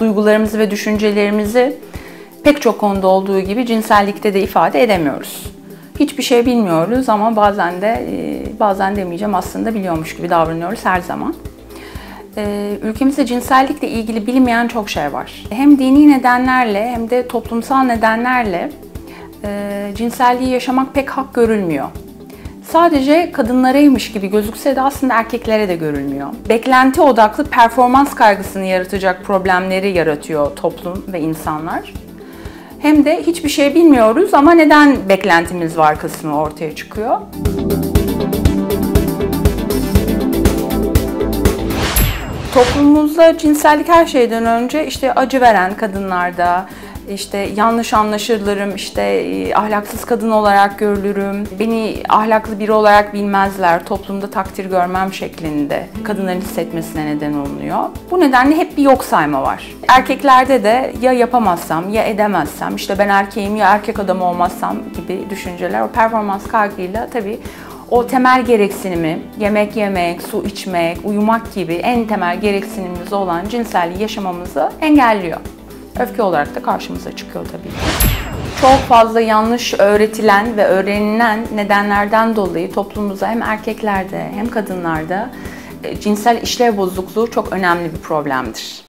Duygularımızı ve düşüncelerimizi pek çok konuda olduğu gibi cinsellikte de ifade edemiyoruz. Hiçbir şey bilmiyoruz ama bazen de e, bazen demeyeceğim aslında biliyormuş gibi davranıyoruz her zaman. E, ülkemizde cinsellikle ilgili bilinmeyen çok şey var. Hem dini nedenlerle hem de toplumsal nedenlerle e, cinselliği yaşamak pek hak görülmüyor. Sadece kadınlaraymış gibi gözükse de aslında erkeklere de görülmüyor. Beklenti odaklı performans kaygısını yaratacak problemleri yaratıyor toplum ve insanlar. Hem de hiçbir şey bilmiyoruz ama neden beklentimiz var kısmı ortaya çıkıyor. Toplumumuzda cinsellik her şeyden önce işte acı veren kadınlarda, işte yanlış anlaşılırım, işte e, ahlaksız kadın olarak görülürüm, beni ahlaklı biri olarak bilmezler, toplumda takdir görmem şeklinde kadınların hissetmesine neden olunuyor. Bu nedenle hep bir yok sayma var. Erkeklerde de ya yapamazsam ya edemezsem, işte ben erkeğim ya erkek adam olmazsam gibi düşünceler o performans kaygıyla tabii o temel gereksinimi, yemek yemek, su içmek, uyumak gibi en temel gereksinimimiz olan cinselliği yaşamamızı engelliyor. Öfke olarak da karşımıza çıkıyor tabii ki. Çok fazla yanlış öğretilen ve öğrenilen nedenlerden dolayı toplumumuzda hem erkeklerde hem kadınlarda e, cinsel işlev bozukluğu çok önemli bir problemdir.